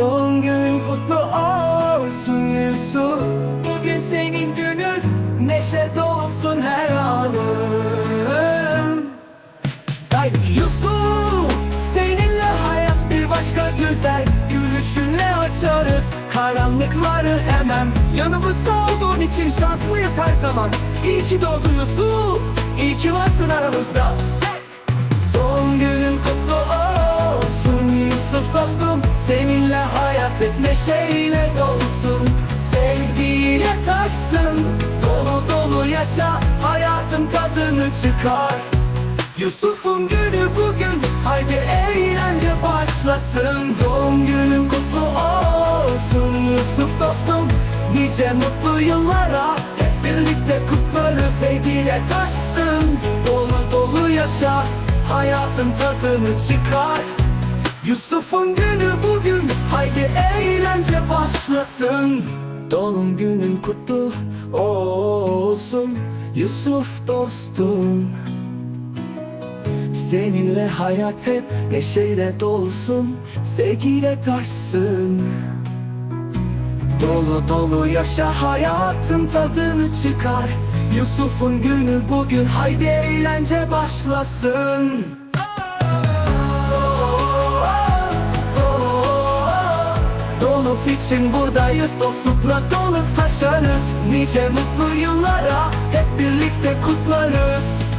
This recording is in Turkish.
Doğum günün kutlu olsun Yusuf. Bugün senin günün Neşe dolsun her anın. Haydi Yusuf Seninle hayat bir başka güzel. Gülüşünle açarız Karanlıkları hemen. Yanımızda olduğun için şanslıyız her zaman. İyi ki doğdu Yusuf İyi ki varsın aramızda Seninle hayat hep neşeyle dolsun. Sevgiyle taşsın. Dolu dolu yaşa Hayatın tadını çıkar. Yusuf'un günü bugün Haydi eğlence başlasın. Doğum günün kutlu olsun Yusuf dostum. Nice mutlu yıllara Hep birlikte kutlarız Sevgiyle taşsın. Dolu dolu yaşa Hayatın tadını çıkar. Yusuf'un günü bugün Haydi eğlence başlasın. Doğum günün kutlu olsun Yusuf dostum. Seninle hayat hep neşeyle dolsun Sevgiyle taşsın. Dolu dolu yaşa hayatın tadını çıkar. Yusuf'un günü bugün haydi eğlence başlasın Doluf için buradayız dostlukla dolup taşarız. Nice mutlu yıllara hep birlikte kutlarız